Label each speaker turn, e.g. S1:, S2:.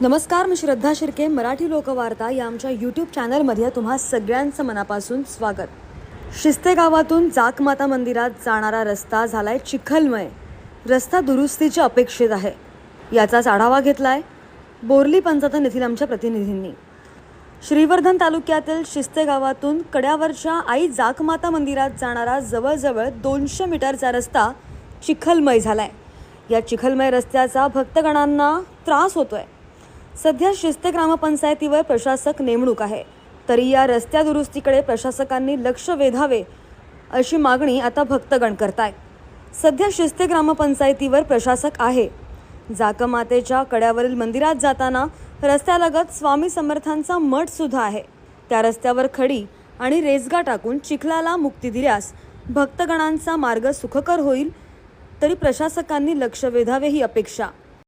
S1: नमस्कार मी श्रद्धा शिर्के मराठी लोकवार्ता या आमच्या यूट्यूब चॅनलमध्ये तुम्हा सगळ्यांचं मनापासून स्वागत. शिस्ते गावातून जाकमाता मंदिरात जाणारा रस्ता झालाय चिखलमय. रस्ता दुरुस्तीची अपेक्षित आहे. याचाच आढावा घेतलाय बोरली पंचायतन येथील आमच्या प्रतिनिधींनी. श्रीवर्धन तालुक्यातील शिस्ते गावातून कड्यावरच्या आई जाकमाता मंदिरात जाणारा जवळजवळ दोनशे मीटरचा रस्ता चिखलमय झालाय. या चिखलमय रस्त्याचा भक्तगणांना त्रास होतोय. सध्या शिस्ते ग्रामपंचायतीवर प्रशासक नेमणूक आहे. तरी या रस्त्या दुरुस्तीकडे प्रशासकांनी लक्ष वेधावे अशी मागणी आता भक्तगण करताय सध्या शिस्ते ग्रामपंचायतीवर प्रशासक आहे. जाकमातेच्या कड्यावरील मंदिरात जाताना रस्त्यालगत स्वामी समर्थांचा मठ सुद्धा आहे. त्या रस्त्यावर खडी आणि रेसगा टाकून चिखलाला मुक्ती दिल्यास भक्तगणांचा मार्ग सुखकर होईल तरी प्रशासकांनी लक्ष वेधावे ही अपेक्षा.